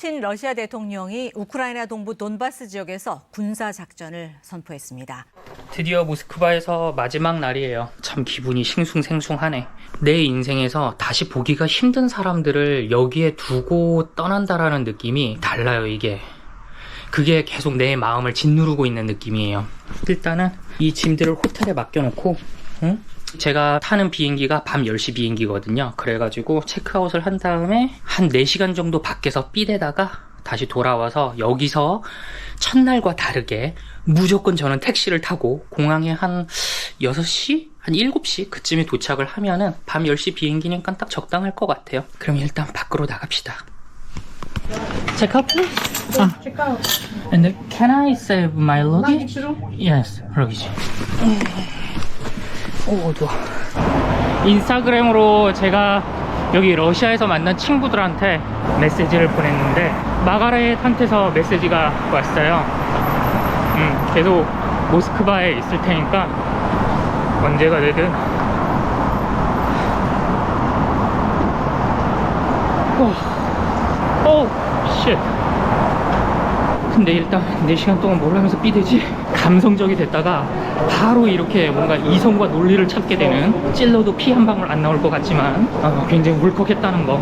푸틴 러시아 대통령이 우크라이나 동부 돈바스 지역에서 군사 작전을 선포했습니다. 드디어 모스크바에서 마지막 날이에요. 참 기분이 싱숭생숭하네. 내 인생에서 다시 보기가 힘든 사람들을 여기에 두고 떠난다라는 느낌이 달라요, 이게. 그게 계속 내 마음을 짓누르고 있는 느낌이에요. 일단은 이 짐들을 호텔에 맡겨놓고, 응? 제가 타는 비행기가 밤 10시 비행기거든요. 그래가지고 체크아웃을 한 다음에 한 4시간 정도 밖에서 삐대다가 다시 돌아와서 여기서 첫날과 다르게 무조건 저는 택시를 타고 공항에 한 6시? 한 7시? 그쯤에 도착을 하면은 밤 10시 비행기니까 딱 적당할 것 같아요. 그럼 일단 밖으로 나갑시다. 체크아웃 please? 아. And can I save my luggage? Yes, luggage. 오, 좋아. 인스타그램으로 제가 여기 러시아에서 만난 친구들한테 메시지를 보냈는데 마가렛한테서 메시지가 왔어요. 음, 계속 모스크바에 있을 테니까 언제가 되든 오, 오, 쉣. 근데 일단 4시간 동안 뭘 하면서 삐대지? 감성적이 됐다가 바로 이렇게 뭔가 이성과 논리를 찾게 되는 찔러도 피 한 방울 안 나올 것 같지만 어, 굉장히 울컥했다는 거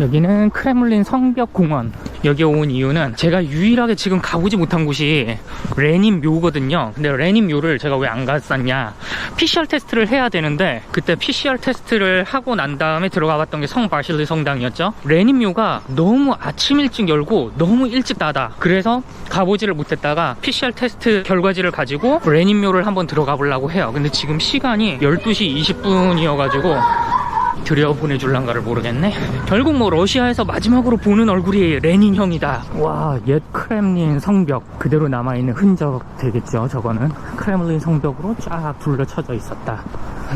여기는 크렘린 성벽공원 여기 온 이유는 제가 유일하게 지금 가보지 못한 곳이 레닌 묘거든요. 근데 레닌 묘를 제가 왜 안 갔었냐? PCR 테스트를 해야 되는데 그때 PCR 테스트를 하고 난 다음에 들어가 봤던 게 성 바실리 성당이었죠. 레닌 묘가 너무 아침 일찍 열고 너무 일찍 닫아. 그래서 가보지를 못했다가 PCR 테스트 결과지를 가지고 레닌 묘를 한번 들어가 보려고 해요. 근데 지금 시간이 12시 20분이어가지고 들여 보내줄란가를 모르겠네. 결국 뭐 러시아에서 마지막으로 보는 얼굴이 레닌 형이다. 와, 옛 크렘린 성벽 그대로 남아있는 흔적 되겠죠, 저거는. 크렘린 성벽으로 쫙 둘러쳐져 있었다.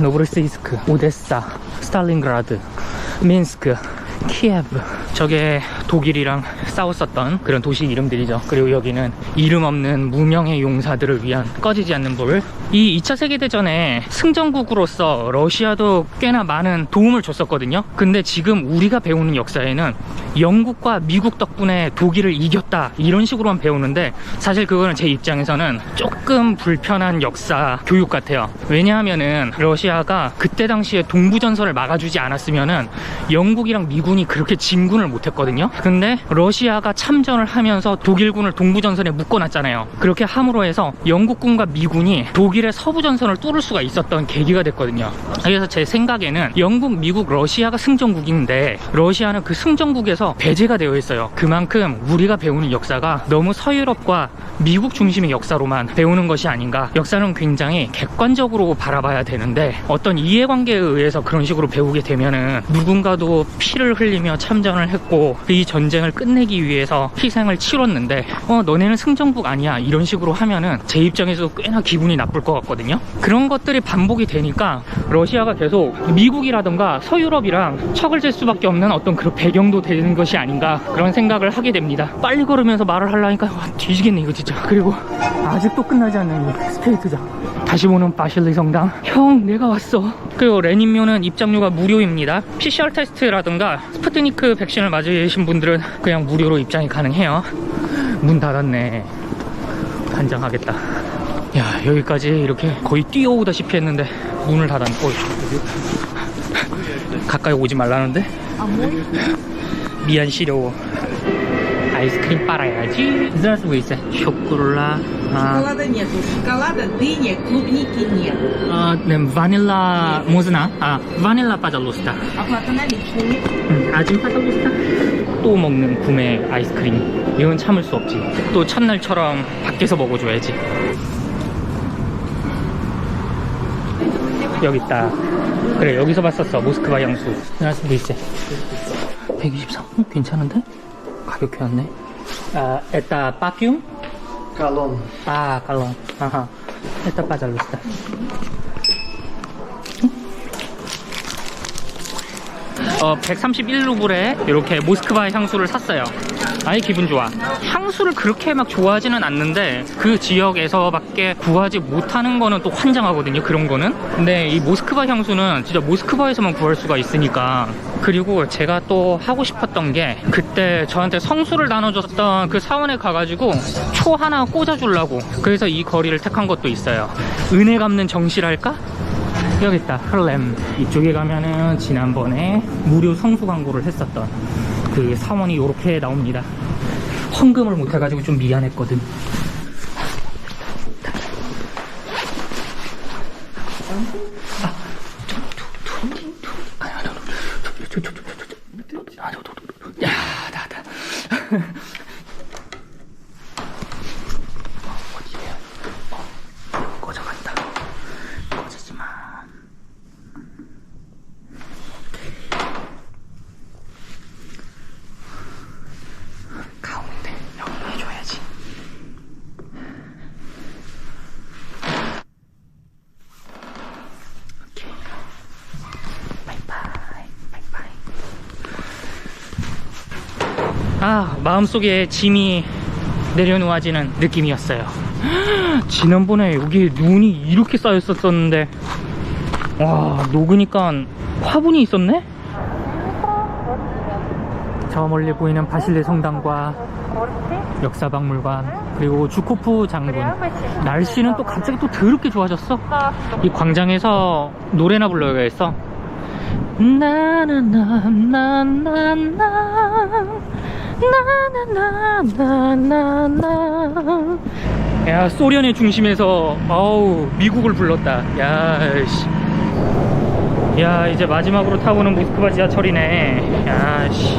노브르시스크, 오데사, 스탈린그라드, 민스크, 키예브. 저게 독일이랑 싸웠었던 그런 도시 이름들이죠. 그리고 여기는 이름 없는 무명의 용사들을 위한 꺼지지 않는 불. 이 2차 세계대전에 승전국으로서 러시아도 꽤나 많은 도움을 줬었거든요. 근데 지금 우리가 배우는 역사에는 영국과 미국 덕분에 독일을 이겼다. 이런 식으로만 배우는데 사실 그거는 제 입장에서는 조금 불편한 역사 교육 같아요. 왜냐하면은 러시아가 그때 당시에 동부전선을 막아주지 않았으면은 영국이랑 미군이 그렇게 진군을 못했거든요. 근데 러시아가 참전을 하면서 독일군을 동부전선에 묶어놨잖아요. 그렇게 함으로 해서 영국군과 미군이 독일 의 서부 전선을 뚫을 수가 있었던 계기가 됐거든요. 그래서 제 생각에는 영국, 미국, 러시아가 승전국인데 러시아는 그 승전국에서 배제가 되어 있어요. 그만큼 우리가 배우는 역사가 너무 서유럽과 미국 중심의 역사로만 배우는 것이 아닌가. 역사는 굉장히 객관적으로 바라봐야 되는데 어떤 이해관계에 의해서 그런 식으로 배우게 되면은 누군가도 피를 흘리며 참전을 했고 이 전쟁을 끝내기 위해서 희생을 치렀는데 어 너네는 승전국 아니야 이런 식으로 하면은 제 입장에서 꽤나 기분이 나쁠 것 같거든요. 그런 것들이 반복이 되니까 러시아가 계속 미국이라던가 서유럽이랑 척을 질 수밖에 없는 어떤 그런 배경도 되는 것이 아닌가 그런 생각을 하게 됩니다. 빨리 걸으면서 말을 하려니까 와, 뒤지겠네 이거 진짜. 그리고 아직도 끝나지 않는 이 스케이트장. 다시 보는 바실리 성당. 형, 내가 왔어. 그리고 레닌묘는 입장료가 무료입니다. PCR 테스트라든가 스푸트니크 백신을 맞으신 분들은 그냥 무료로 입장이 가능해요. 문 닫았네. 단장하겠다. 야, 여기까지 이렇게 거의 뛰어오다시피 했는데 문을 닫았네. 어이, 가까이 오지 말라는데? 미안, 시려워. 아이스크림 빨아야지. Здравствуйте. 쇼콜라. 아, Шоколада нету. Шоколада, дыни, клубники нет. 아, 네, 바닐라 모즈나? 아, 바닐라 빠잘로스타. Оплата наличными. 음, 아침 빠잘로스타. 또 먹는 구매 아이스크림. 이건 참을 수 없지. 또 첫날처럼 밖에서 먹어줘야지. 여기 있다. 그래, 여기서 봤었어. 모스크바 향수. 나스 리세. 123? 어, 괜찮은데? 가볍게 왔네. 아, 에따 빠퓸? 칼론. 아, 칼론. 아하. 에따 빠잘로스다. 어, 131루블에 이렇게 모스크바 향수를 샀어요. 아예 기분 좋아. 향수를 그렇게 막 좋아하지는 않는데 그 지역에서밖에 구하지 못하는 거는 또 환장하거든요. 그런 거는. 근데 이 모스크바 향수는 진짜 모스크바에서만 구할 수가 있으니까. 그리고 제가 또 하고 싶었던 게 그때 저한테 성수를 나눠줬던 그 사원에 가가지고 초 하나 꽂아주려고. 그래서 이 거리를 택한 것도 있어요. 은혜 갚는 정실할까? 여기 있다. 흘렘. 이쪽에 가면은 지난번에 무료 성수 광고를 했었던 그 사원이 이렇게 나옵니다. 헌금을 못 해가지고 좀 미안했거든 야, 나, 나. 어디에요? 어, 꺼져간다. 꺼지지마. 가운데 여기 해줘야지. 오케이. 바이바이. 바이바이. 아, 마음속에 짐이 내려놓아지는 느낌이었어요. 지난번에 여기 눈이 이렇게 쌓였었었는데, 와, 녹으니까 화분이 있었네? 저 멀리 보이는 바실레 성당과 역사박물관 그리고 주코프 장군 날씨는 또 갑자기 또 더럽게 좋아졌어 이 광장에서 노래나 불러야겠어 나나나나나나 나나나나나 야 소련의 중심에서 아우 미국을 불렀다. 야씨. 야 이제 마지막으로 타고는 모스크바 지하철이네. 야씨.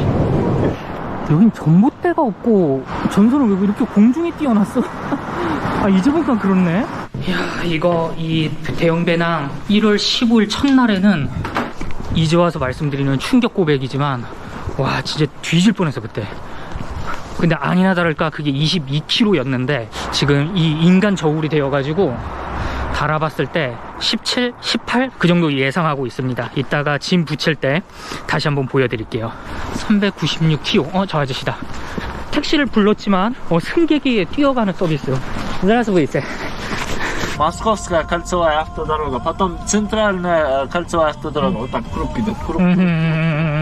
여긴 전봇대가 없고 전선을 왜 이렇게 공중에 띄워놨어? 아 이제 보니까 그렇네. 야 이거 이 대형 배낭 1월 15일 첫날에는 이제 와서 말씀드리는 충격 고백이지만 와 진짜 뒤질 뻔했어 그때 근데 아니나 다를까 그게 22kg였는데 지금 이 인간 저울이 되어가지고 달아봤을 때 17, 18 그 정도 예상하고 있습니다. 이따가 짐 붙일 때 다시 한번 보여드릴게요. 396kg. 어, 저 아저씨다. 택시를 불렀지만 어, 승객이 뛰어가는 서비스. Здравствуйте. Московская кольцевая автодорога, потом центральная э, кольцевая автодорога. Вот так круг идет. Круг.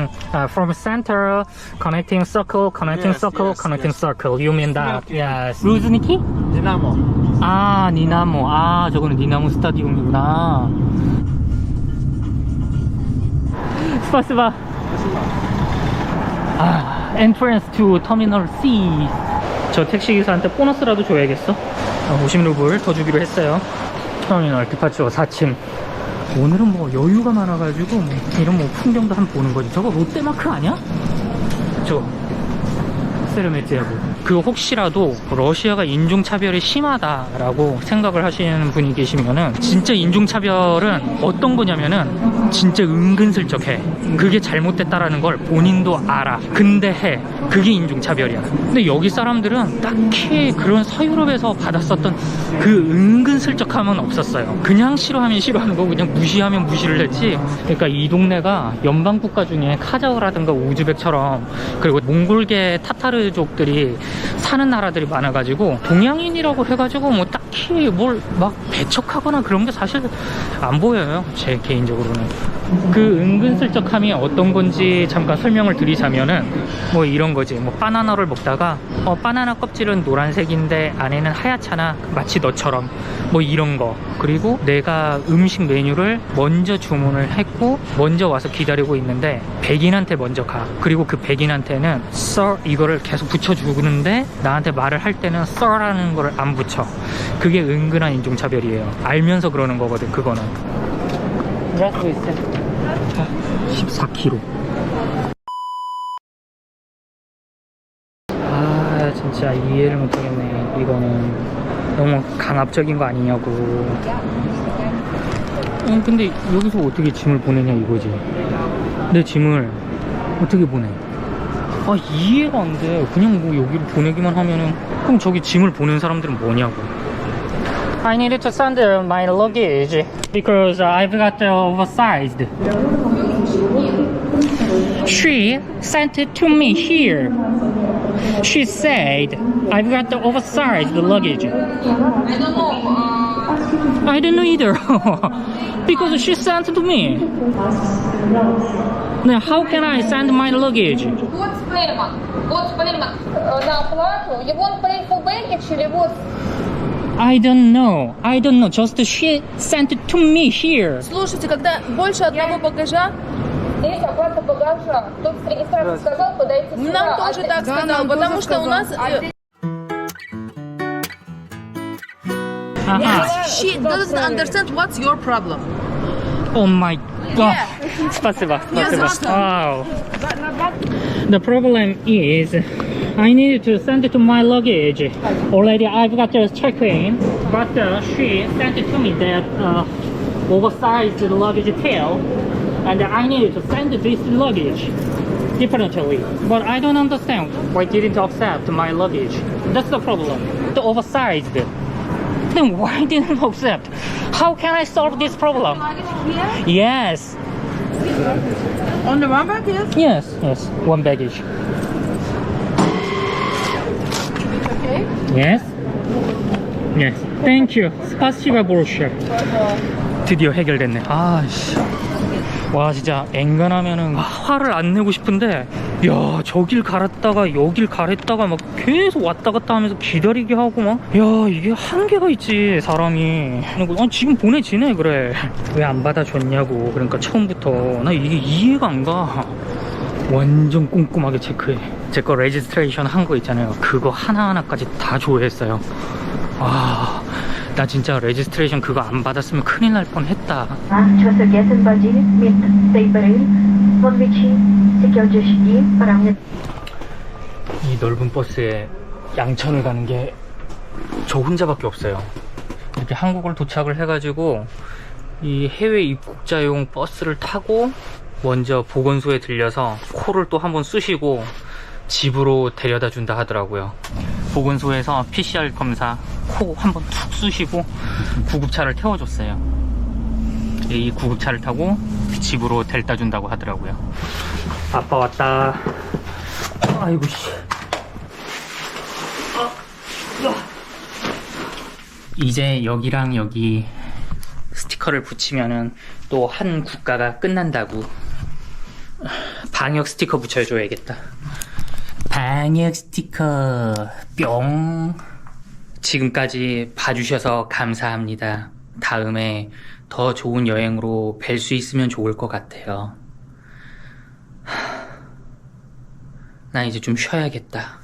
Mm, uh, from center, connecting circle, connecting Yes, circle, yes, connecting yes. circle. You mean that? Yes. 루즈니키? 디나모. 아, 니나모. 아, 저거는 니나모 스타디움이구나. 스파스바. 아, entrance to terminal C. 저 택시 기사한테 보너스라도 줘야겠어. 아, 50루블 더 주기로 했어요. 터미널 디파처 4층. 오늘은 뭐 여유가 많아가지고 뭐 이런 뭐 풍경도 한번 보는 거지. 저거 롯데마크 아니야? 저 세르메티하고 그 혹시라도 러시아가 인종차별이 심하다라고 생각을 하시는 분이 계시면은 진짜 인종차별은 어떤 거냐면은 진짜 은근슬쩍 해. 그게 잘못됐다라는 걸 본인도 알아. 근데 해. 그게 인종차별이야. 근데 여기 사람들은 딱히 그런 서유럽에서 받았었던 그 은근슬쩍함은 없었어요. 그냥 싫어하면 싫어하는 거 그냥 무시하면 무시를 했지. 그러니까 이 동네가 연방국가 중에 카자흐라든가 우즈벡처럼 그리고 몽골계 타타르족들이 사는 나라들이 많아가지고 동양인이라고 해가지고 뭐 딱 히 뭘 막 배척하거나 그런 게 사실 안 보여요 제 개인적으로는. 그 은근슬쩍함이 어떤 건지 잠깐 설명을 드리자면은 뭐 이런 거지. 뭐 바나나를 먹다가 어 바나나 껍질은 노란색인데 안에는 하얗잖아. 마치 너처럼. 뭐 이런 거. 그리고 내가 음식 메뉴를 먼저 주문을 했고 먼저 와서 기다리고 있는데 백인한테 먼저 가. 그리고 그 백인한테는 sir 이거를 계속 붙여주는데 나한테 말을 할 때는 sir라는 거를 안 붙여 그게 은근한 인종차별이에요. 알면서 그러는 거거든 그거는. 14kg 아 진짜 이해를 못하겠네. 이거는. 너무 강압적인 거 아니냐고. 어, 근데 여기서 어떻게 짐을 보내냐 이거지. 내 짐을 어떻게 보내? 아 이해가 안돼. 그냥 뭐 여기로 보내기만 하면은. 그럼 저기 짐을 보낸 사람들은 뭐냐고 I needed to send my luggage because I've got oversized She sent it to me here. She said I've got the oversized luggage. I don't know. Uh, I don't know either. because she sent it to me. Now how can I send my luggage? what's payment? What's payment? Э, На оплату? You want pay for baggage или what? I don't know. I don't know. Just she sent it to me here. Слушайте, когда больше одного багажа, Здесь оплата багажа. Тут с регистрацией сказал, подойти сюда. Нам тоже так Да, сказал, нам тоже потому что у нас... сказал. э, Ага. She doesn't understand what's your problem. Oh my god. Спасибо. Спасибо. Wow. The problem is I need to send it to my luggage. Already I've got the check-in, but uh, she sent it to me that uh, oversized luggage tail, and I need to send this luggage differently. But I don't understand why didn't accept my luggage. That's the problem. The oversized. Then why didn't accept? How can I solve this problem? Yes. On the one baggage? Yes, yes, one baggage. Yes. Yes. Thank you. 스파시바 보르쉐. 드디어 해결됐네. 아씨. 와 진짜 앵간하면은 화를 안 내고 싶은데 야 저길 갈았다가 여길 갈았다가 막 계속 왔다 갔다 하면서 기다리게 하고 막 야 이게 한계가 있지 사람이 아, 지금 보내지네 그래 왜 안 받아줬냐고 그러니까 처음부터 나 이게 이해가 안가 완전 꼼꼼하게 체크해. 제 거 레지스트레이션 한 거 있잖아요. 그거 하나하나까지 다 조회했어요. 와... 나 진짜 레지스트레이션 그거 안 받았으면 큰일 날 뻔했다. 이 넓은 버스에 양천을 가는 게 저 혼자밖에 없어요. 이렇게 한국을 도착을 해가지고 이 해외 입국자용 버스를 타고 먼저 보건소에 들려서 코를 또 한번 쑤시고 집으로 데려다 준다 하더라고요. 보건소에서 PCR 검사 코 한번 툭 쑤시고 구급차를 태워줬어요. 이 구급차를 타고 집으로 데려다 준다고 하더라고요. 아빠 왔다. 아이고 씨. 이제 여기랑 여기 스티커를 붙이면은 또 한 국가가 끝난다고. 방역 스티커 붙여줘야겠다. 방역 스티커 뿅. 지금까지 봐주셔서 감사합니다. 다음에 더 좋은 여행으로 뵐 수 있으면 좋을 것 같아요. 나 이제 좀 쉬어야겠다.